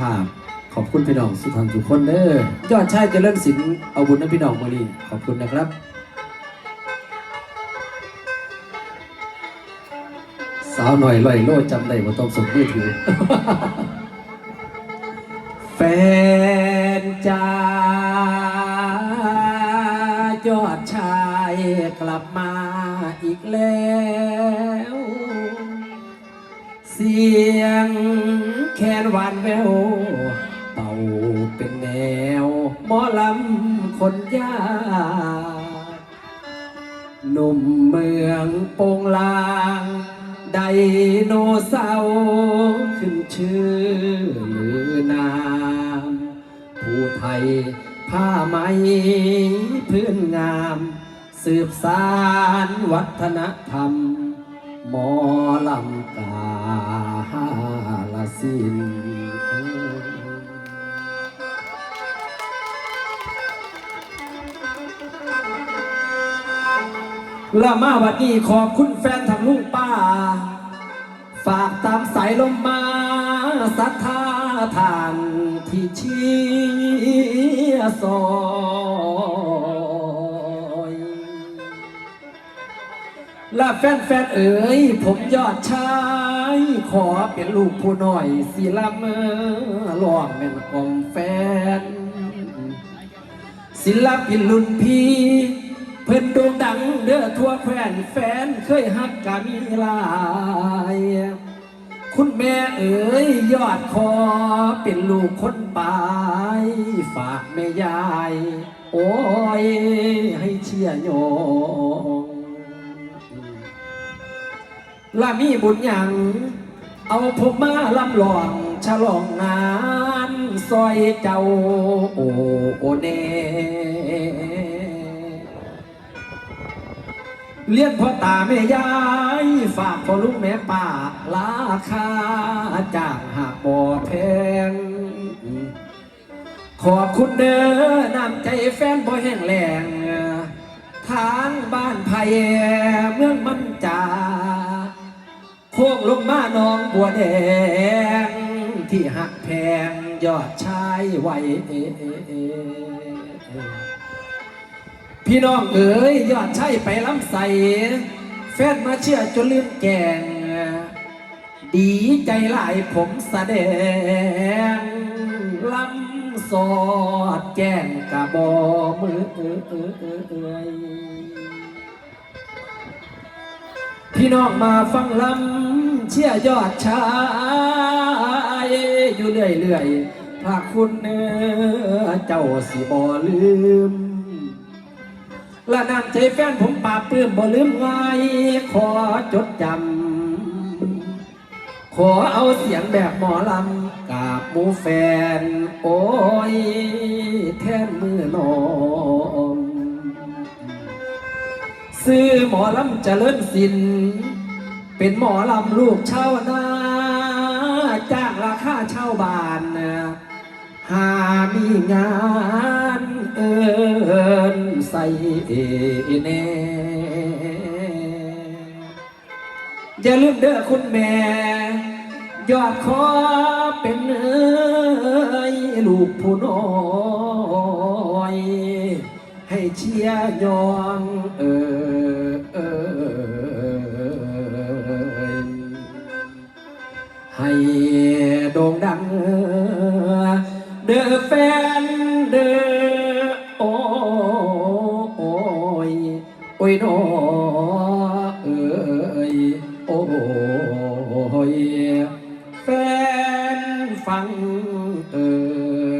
ภาพขอบคุณพี่น้องสุทันทุกคนเด้อยอดชายเจริญศิลป์เอาบุญนะพี่น้องมาดีขอบคุณนะครับ สาวหน่อยลอยโลดจำได้ว่าต้องส่งมือถือแฟนจ้ายอดชายกลับมาอีกแล้ว เสียง แคนหวานแววเป่าเป็นแนวหมอลำคนยากหนุ่มเมืองโปงลางไดโนเสาร์ขึ้นชื่อหรือนามผู้ไทยผ้าไหมพื้นงาม สืบสารวัฒนธรรม หมอลำกา ละมาวันนี้ขอบคุณแฟนทางลุงป้า ฝากตามสายลมมาศรัทธาทานที่เชียร์ซอยและแฟนๆเอ๋ยผมยอดชายขอเป็นลูกผู้น้อยสิละเมอลองแม่นของแฟน ศิลปินรุ่นพี่ เพิ่นโด่งดังเด้อทั่วแคว้นแฟนเคยฮักกะมีหลาย คุณแม่เอ๋ยยอดคอเป็นลูกคนปลายฝากแม่ยาย โอ้ยให้เชียร์โยงละมีบุญยัง เอาผมมาลำลองฉลองงานซอยเจ้าโอโอเน เลี้ยนพ่อตาแม่ยาย ฝากพ่อลูกแม่ป้าราคาจ้างหากบ่แพง ขอบคุณเด้อน้ำใจแฟนบ่แห้งแล้งทางบ้านไผ่เมืองมันจาโค้งลงมาน้องบัวแดง ที่หักแพงยอดชายไหว พี่น้องเอ๋ยยอดชายไปล้ำใส แฟนมาเชื่อจนลืมแกง ดีใจหลายผมแสดงล้ำสอดแจ้งกะบอมือเอ่ยพี่น้องมาฟังลำเชี่ยยอดชายอยู่เรื่อยๆพระคุณเนื้อเจ้าสิบ่ลืม ละนำใจแฟนผมปราบปลื้มบ่ลืมง่ายขอจดจำ ขอเอาเสียงแบบหมอลำกาบหมูแฟน โอ้ย แทนมือนอมซื้อหมอลำจเจริญสิน เป็นหมอลำลูกเช่านาจ้างราคาเช่าบ้านหามีงาน นใส่แน่อย่าลืมเด้อคุณแม่ ยอดคอเป็นเอ้ยลูกผู้น้อย ให้เชียร์ยองเออเอยให้โด่งดังเด้อแฟน ยโนเอ้ยโอยแฟนฟังเออ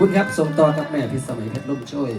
คุณครับส่งต่อกับแม่พิสมัยเพชรล่มช่วย